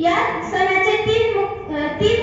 या सणाचे तीन तीन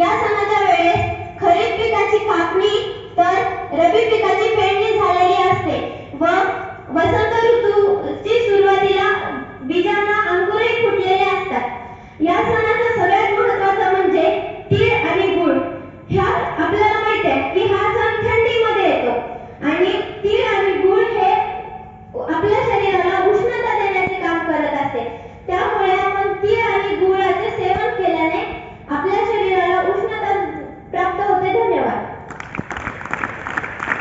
या सणाच्या वेळेस खरीप पिकाची कापणी तर रबी पिकाची पेरणी झालेली असते व वसंत